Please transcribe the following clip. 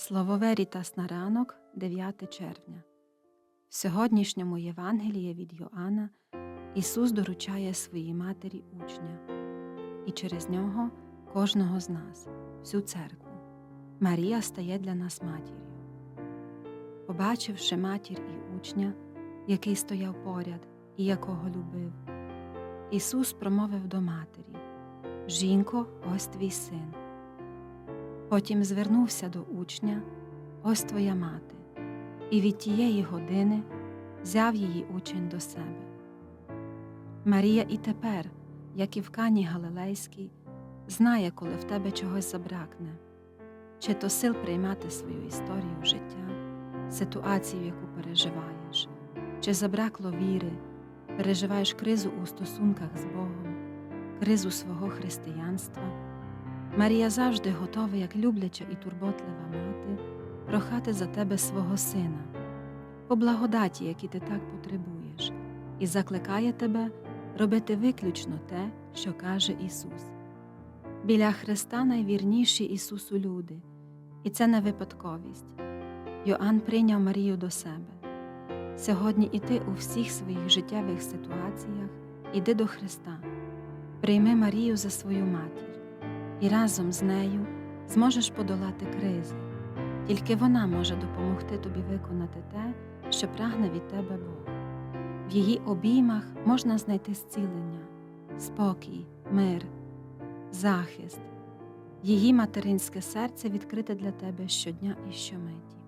Слово Верітас на ранок, 9 червня. В сьогоднішньому Євангелії від Йоанна Ісус доручає своїй матері учня і через нього кожного з нас, всю церкву. Марія стає для нас матір'ю. Побачивши матір і учня, який стояв поряд і якого любив, Ісус промовив до матері Жінко, ось твій син. Потім звернувся до учня Ось твоя мати, і від тієї години взяв її учень до себе. Марія і тепер, як і в Кані Галилейській, знає, коли в тебе чогось забракне, чи то сил приймати свою історію життя, ситуацію, яку переживаєш, чи забракло віри, переживаєш кризу у стосунках з Богом, кризу свого християнства. Марія завжди готова, як любляча і турботлива мати, прохати за тебе свого сина, по благодаті, які ти так потребуєш, і закликає тебе робити виключно те, що каже Ісус. Біля Христа найвірніші Ісусу люди, і це не випадковість. Йоанн прийняв Марію до себе. Сьогодні і ти у всіх своїх життєвих ситуаціях іди до Христа, прийми Марію за свою матір і разом з нею зможеш подолати кризи. Тільки вона може допомогти тобі виконати те, що прагне від тебе Бог. В її обіймах можна знайти зцілення, спокій, мир, захист. Її материнське серце відкрите для тебе щодня і щомиті.